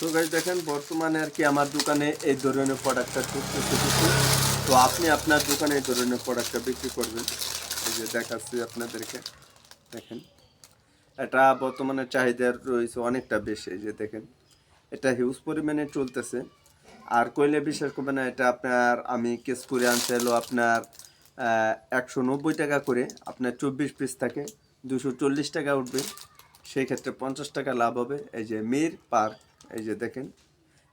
তো গাইজ দেখেন, বর্তমানে আর কি আমার দোকানে এই ধরনের প্রোডাক্টটা চলতেছে তো আপনি আপনার দোকানে এই ধরনের প্রোডাক্টটা বিক্রি করবেন। এই যে দেখাচ্ছি আপনাদেরকে। দেখেন, এটা বর্তমানে চাহিদা রয়েছে অনেকটা বেশি, এই যে দেখেন। এটা হিউজ পরিমাণে চলতেছে। আর কইলে বিশ্বাস করবে না, এটা আপনার আমি কেস করে আনতে এলো আপনার একশো নব্বই টাকা করে। আপনার চব্বিশ পিস থাকে, দুশো চল্লিশ টাকা উঠবে। সেই ক্ষেত্রে পঞ্চাশ টাকা লাভ হবে। এই যে মির পার্ক। এই যে দেখেন,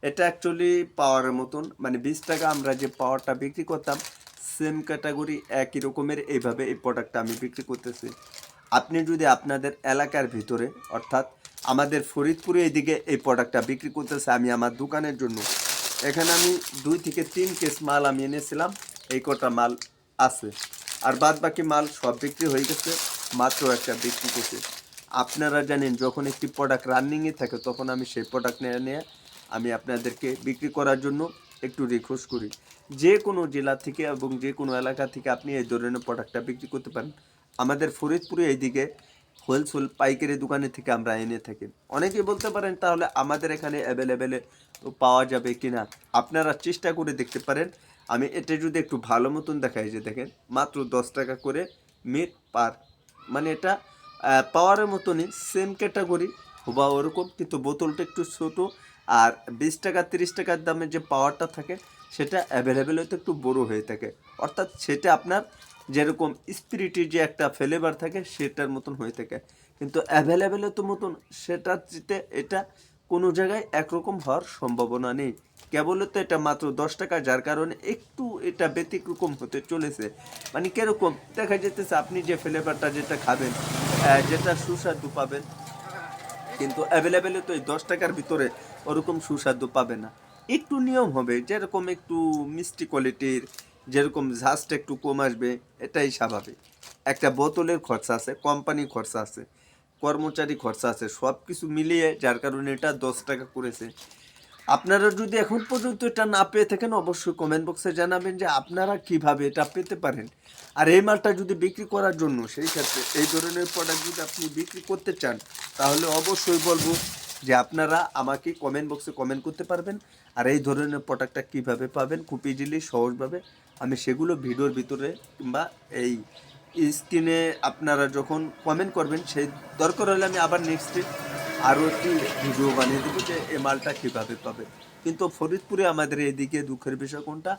এটা অ্যাকচুয়ালি পাওয়ারের মতন মানে বিশ টাকা আমরা যে পাওয়ারটা বিক্রি করতাম সেম ক্যাটাগরি একই রকমের এইভাবে এই প্রোডাক্টটা আমি বিক্রি করতেছি। আপনি যদি আপনাদের এলাকার ভিতরে, অর্থাৎ আমাদের ফরিদপুরে এদিকে এই প্রোডাক্টটা বিক্রি করতেছে আমি আমার দোকানের জন্য, এখানে আমি দুই থেকে তিন কেস মাল আমি এনেছিলাম, এই কটা মাল আছে। আর বাদ বাকি মাল সব বিক্রি হয়ে গেছে, মাত্র একটা বিক্রি করছে। আপনারা জানেন, যখন একটি প্রোডাক্ট রানিংয়ে থাকে, তখন আমি সেই প্রোডাক্ট নিয়ে নিয়ে আমি আপনাদেরকে বিক্রি করার জন্য একটু রিকোয়েস্ট করি। যে কোনো জেলা থেকে এবং যে কোনো এলাকা থেকে আপনি এই ধরনের প্রোডাক্টটা বিক্রি করতে পারেন। আমাদের ফরিদপুরে এইদিকে হোলসেল পাইকারি দোকানে থেকে আমরা এনে থাকি। অনেকেই বলতে পারেন, তাহলে আমাদের এখানে অ্যাভেলেবেলে পাওয়া যাবে কি না আপনারা চেষ্টা করে দেখতে পারেন। আমি এটা যদি একটু ভালো মতন দেখাই যে দেখেন, মাত্র দশ টাকা করে মিট পার মানে এটা পাওয়ারের মতনই সেম ক্যাটাগরি বা ওরকম, কিন্তু বোতলটা একটু ছোট, আর বিশ টাকা, তিরিশ টাকার দামে যে পাওয়ারটা থাকে, সেটা অ্যাভেলেবেল হয়তো একটু বড় হয়ে থাকে। অর্থাৎ সেটা আপনার যেরকম স্পিরিটের যে একটা ফ্লেভার থাকে, সেটার মতন হয়ে থাকে। কিন্তু অ্যাভেলেবেলের তো মতন, সেটার চেয়ে এটা কোনো জায়গায় একরকম হওয়ার সম্ভাবনা নেই। কেবল তো এটা মাত্র দশ টাকা, যার কারণে একটু এটা ব্যতিক্রম হতে চলেছে। মানে কীরকম? দেখা যেতেছে আপনি যে ফ্লেভারটা যেটা খাবেন যেটা সুস্বাদু পাবেন, কিন্তু অ্যাভেলেবেলে তো এই দশ টাকার ভিতরে ওরকম সুস্বাদু পাবে না। একটু নিয়ম হবে, যেরকম একটু মিষ্টি কোয়ালিটির যেরকম ঝাঁজটা একটু কম আসবে, এটাই স্বাভাবিক। একটা বোতলের খরচা আছে কোম্পানি খরচা আছে। কর্মচারী খরচা আছে সব কিছু মিলিয়ে যার কারণে এটা দশ টাকা করেছে। আপনারা যদি এখন পর্যন্ত এটা না পেয়ে থাকেন, অবশ্যই কমেন্ট বক্সে জানাবেন যে আপনারা কীভাবে এটা পেতে পারেন। আর এই মালটা যদি বিক্রি করার জন্য, সেই ক্ষেত্রে এই ধরনের প্রোডাক্ট যদি আপনি বিক্রি করতে চান, তাহলে অবশ্যই বলব যে আপনারা আমাকে কমেন্ট বক্সে কমেন্ট করতে পারবেন। আর এই ধরনের প্রোডাক্টটা কীভাবে পাবেন, খুব ইজিলি সহজভাবে আমি সেগুলো ভিডিওর ভিতরে কিংবা এই স্ক্রিনে আপনারা যখন কমেন্ট করবেন, সেই দরকার হলে আমি আবার নেক্সট আরও একটি ভিডিও বানিয়ে দেবো যে এই মালটা কীভাবে পাবে। কিন্তু ফরিদপুরে আমাদের এদিকে দুঃখের বিষয় কোনটা?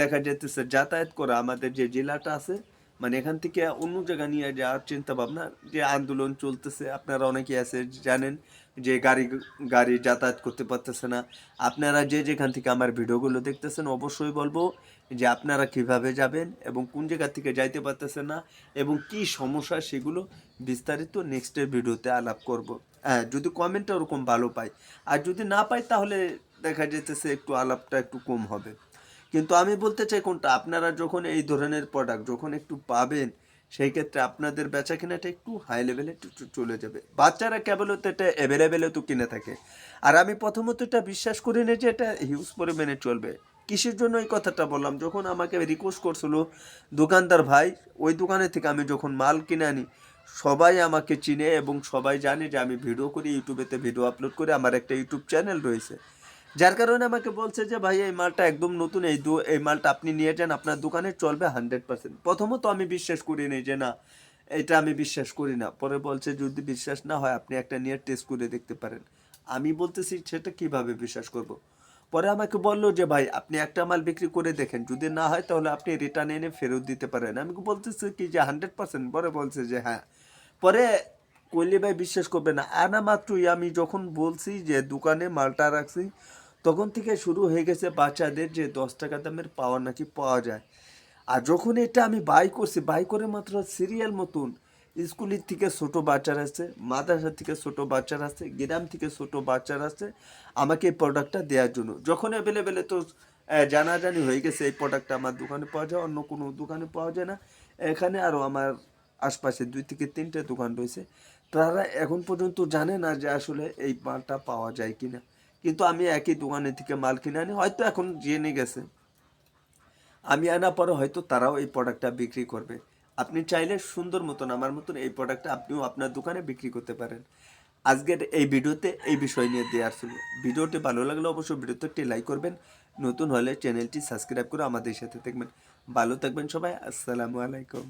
দেখা যেতেছে যাতায়াত করা আমাদের যে জেলাটা আছে মানে এখান থেকে অন্য জায়গা নিয়ে যাওয়ার চিন্তা ভাবনা যে আন্দোলন চলতেছে, আপনারা অনেকে আছে, জানেন। যে গাড়ি গাড়ি যাতায়াত করতে পারতেছে না। আপনারা যে যেখান থেকে আমার ভিডিওগুলো দেখতেছেন, অবশ্যই বলব যে আপনারা কীভাবে যাবেন এবং কোন জায়গা থেকে যাইতে পারতেছেন না এবং কি সমস্যা সেগুলো বিস্তারিত নেক্সটের ভিডিওতে আলাপ করব। হ্যাঁ যদি কমেন্টটা ওরকম ভালো পাই। আর যদি না পাই, তাহলে দেখা যেতেছে একটু আলাপটা একটু কম হবে। কিন্তু আমি বলতে চাই কোনটা? আপনারা যখন এই ধরনের প্রোডাক্ট যখন একটু পাবেন সেই ক্ষেত্রে আপনাদের বেচা কেনাটা একটু হাই লেভেলে চলে যাবে। বাচ্চারা কেবল তো এটা অ্যাভেলেবেলে তো কিনে থাকে। আর আমি প্রথমত এটা বিশ্বাস করি না যে এটা হিউজ পরিমাণে চলবে। কিসের জন্য এই কথাটা বললাম? যখন আমাকে রিকোয়েস্ট করছিল দোকানদার ভাই, ওই দোকানে থেকে আমি যখন মাল কিনে আনি, সবাই আমাকে চিনে এবং সবাই জানে যে আমি ভিডিও করি ইউটিউবেতে ভিডিও আপলোড করে আমার একটা ইউটিউব চ্যানেল রয়েছে। যার কারণে আমাকে বলছে যে, ভাই, এই মালটা একদম নতুন, এই দু, এই মালটা আপনি নিয়ে যান, আপনার দোকানে চলবে হান্ড্রেড পার্সেন্ট প্রথমত আমি বিশ্বাস করি নি যে, না, এটা আমি বিশ্বাস করি না। পরে বলছে, যদি বিশ্বাস না হয়, আপনি একটা নিয়ে টেস্ট করে দেখতে পারেন। আমি বলতেছি, সেটা কীভাবে বিশ্বাস করব। পরে আমাকে বলল যে, ভাই, আপনি একটা মাল বিক্রি করে দেখেন। যদি না হয়, তাহলে আপনি রিটার্ন এনে ফেরত দিতে পারেন। আমি বলতেছি কি যে হান্ড্রেড পার্সেন্ট পরে বলছে যে হ্যাঁ। পরে কইলে, ভাই, বিশ্বাস করবে না। আনা মাত্রই আমি যখন বলছি যে, দোকানে মালটা রাখছি তখন থেকে শুরু হয়ে গেছে বাচ্চাদের যে দশ টাকা দামের পাওয়া নাকি পাওয়া যায়। আর যখন এটা আমি বাই করছি, বাই করে মাত্র সিরিয়াল মতন স্কুলের থেকে ছোট বাচ্চারা আছে মাদ্রাসা থেকে ছোট বাচ্চারা আছে, গ্রাম থেকে ছোট বাচ্চারা আছে আমাকে এই প্রোডাক্টটা দেওয়ার জন্য। যখন অ্যাভেলেবেলে তো জানাজানি হয়ে গেছে, এই প্রোডাক্টটা আমার দোকানে পাওয়া যায়, অন্য কোনো দোকানে পাওয়া যায় না। এখানে আরও আমার আশপাশে দুই থেকে তিনটে দোকান রয়েছে। তারা এখন পর্যন্ত জানে না যে আসলে এই মালটা পাওয়া যায় কিনা। কিন্তু আমি একই দোকানে থেকে মাল কিনে আনি, হয়তো এখন জেনে গেছে। আমি আনা পরে হয়তো তারাও এই প্রোডাক্টটা বিক্রি করবে। আপনি চাইলে সুন্দর মতন, আমার মতন এই প্রোডাক্টটা আপনিও আপনার দোকানে বিক্রি করতে পারেন। আজকের এই ভিডিওতে এই বিষয় নিয়ে দেওয়ার ছিল। ভিডিওটি ভালো লাগলে অবশ্যই ভিডিওতে একটি লাইক করবেন। নতুন হলে চ্যানেলটি সাবস্ক্রাইব করে আমাদের সাথে থাকবেন। ভালো থাকবেন সবাই, আসসালামু আলাইকুম।